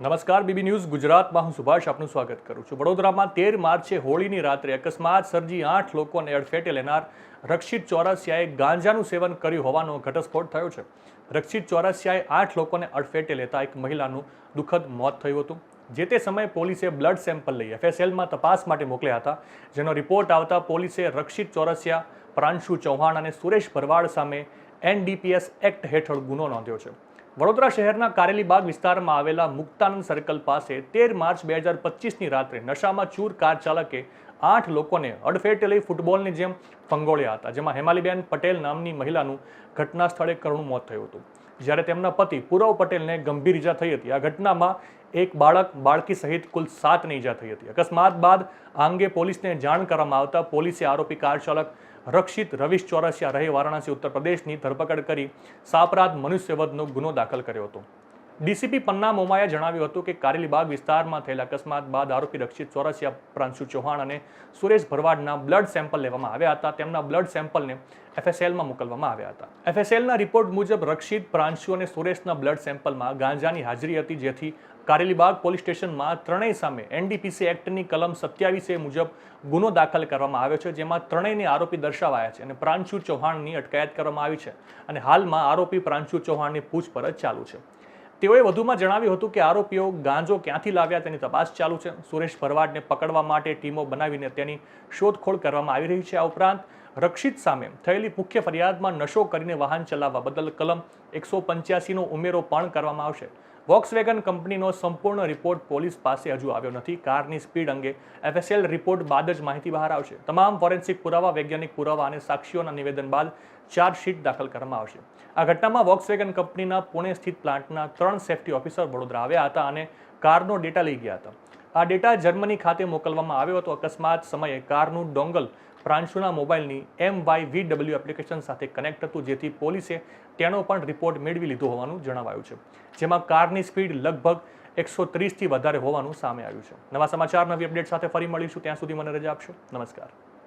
નમસ્કાર, BB news ગુજરાતમાં હું સુભાષ આપનું સ્વાગત કરું છું. વડોદરામાં તેર માર્ચે હોળીની રાત્રે અકસ્માત, સર્જી આઠ લોકોને અડફેટે લેનાર રક્ષિત ચોરસિયાએ ગાંજાનું સેવન કર્યું હોવાનો ઘટસ્ફોટ થયો છે. રક્ષિત ચોરસિયાએ આઠ લોકોને અડફેટે લેતા એક મહિલાનું દુઃખદ મોત થયું હતું. જે તે સમયે પોલીસે બ્લડ સેમ્પલ લઈ એફએસએલમાં તપાસ માટે મોકલ્યા હતા. જેનો રિપોર્ટ આવતા પોલીસે રક્ષિત ચોરસિયા પ્રાંશુ ચૌહાણ અને સુરેશ ભરવાડ સામે એનડીપીએસ એક્ટ હેઠળ ગુનો નોંધ્યો છે. વડોદરા શહેરના કારેલીબાગ વિસ્તારમાં આવેલા મુક્તાનંદ સર્કલ પાસે તેર માર્ચ બે હજાર પચીસની રાત્રે નશામાં ચૂર કાર ચાલકે આઠ લોકોને અડફેટે લઈ ફૂટબોલની જેમ ફંગોળ્યા હતા, જેમાં હેમાલીબેન પટેલ નામની મહિલાનું ઘટના સ્થળે કરુણ મોત થયું હતું. જ્યારે તેમના પતિ પૂરવ પટેલને ગંભીર ઈજા થઈ હતી, આ ઘટનામાં એક બાળક બાળકી સહિત કુલ સાતને ઈજા થઈ હતી. અકસ્માત બાદ આ અંગે પોલીસને જાણ કરવામાં આવતા પોલીસે આરોપી કાર ચાલક રક્ષિત રવિશ ચોરસિયા રહે વારાણસી, ઉત્તર પ્રદેશની ધરપકડ કરી સાપરાધ મનુષ્યવધનો ગુનો દાખલ કર્યો હતો. ડીસીપી પન્ના મોમાએ જણાવ્યું હતું કે કારેલીબાગ વિસ્તારમાં થયેલા અકસ્માત બાદ આરોપી રક્ષિત ચોરસિયા પ્રાંશુ ચૌહાણ અને સુરેશ ભરવાડના બ્લડ સેમ્પલ લેવામાં આવ્યા હતા. તેમના બ્લડ સેમ્પલને એફએસએલમાં મોકલવામાં આવ્યા હતા. એફએસએલના રિપોર્ટ મુજબ રક્ષિત પ્રાંશુ અને સુરેશના બ્લડ સેમ્પલમાં ગાંજાની હાજરી હતી, જેથી કારેલીબાગ પોલીસ સ્ટેશનમાં ત્રણેય સામે એનડીપીસી એક્ટની કલમ સત્યાવીસ મુજબ ગુનો દાખલ કરવામાં આવ્યો છે, જેમાં ત્રણેયને આરોપી દર્શાવાયા છે અને પ્રાંશુ ચૌહાણની અટકાયત કરવામાં આવી છે અને હાલમાં આરોપી પ્રાંશુ ચૌહાણની પૂછપરછ ચાલુ છે. તેઓએ વધુમાં જણાવ્યું હતું કે આરોપીઓ ગાંજો ક્યાંથી લાવ્યા તેની તપાસ ચાલુ છે. સુરેશ ભરવાડને પકડવા માટે ટીમો બનાવીને તેની શોધખોળ કરવામાં આવી રહી છે. આ ઉપરાંત રક્ષિત સામે થયેલી મુખ્ય ફરિયાદમાં નશો કરીને વાહન ચલાવવા બદલ કલમ એકસો પંચ્યાસીનો ઉમેરો પણ કરવામાં આવશે. વોક્સવેગન કંપનીનો સંપૂર્ણ રિપોર્ટ પોલીસ પાસે હજુ આવ્યો નથી. કારની સ્પીડ અંગે એફએસએલ રિપોર્ટ બાદ જ માહિતી બહાર આવશે. તમામ ફોરેન્સિક પુરાવા, વૈજ્ઞાનિક પુરાવા અને સાક્ષીઓના નિવેદન બાદ ચાર્જશીટ દાખલ કરવામાં આવશે. આ ઘટનામાં વોક્સવેગન કંપનીના પુણે સ્થિત પ્લાન્ટના ત્રણ સેફ્ટી ઓફિસર વડોદરા આવ્યા હતા અને કારનો ડેટા લઈ ગયા હતા. આ ડેટા જર્મની ખાતે મોકલવામાં આવ્યો હતો. અકસ્માત સમયે કારનું ડોંગલ પ્રાંશુના મોબાઈલની M Y V W application સાથે કનેક્ટ હતું, જેથી પોલીસે તેનો પણ રિપોર્ટ મેળવી લીધો હોવાનું જણાવાયું છે. જેમાં કારની સ્પીડ લગભગ એકસો ત્રીસથી વધારે હોવાનું સામે આવ્યું છે. નવા સમાચાર, નવી અપડેટ સાથે ફરી મળીશું. ત્યાં સુધી મને રજા આપશો. નમસ્કાર.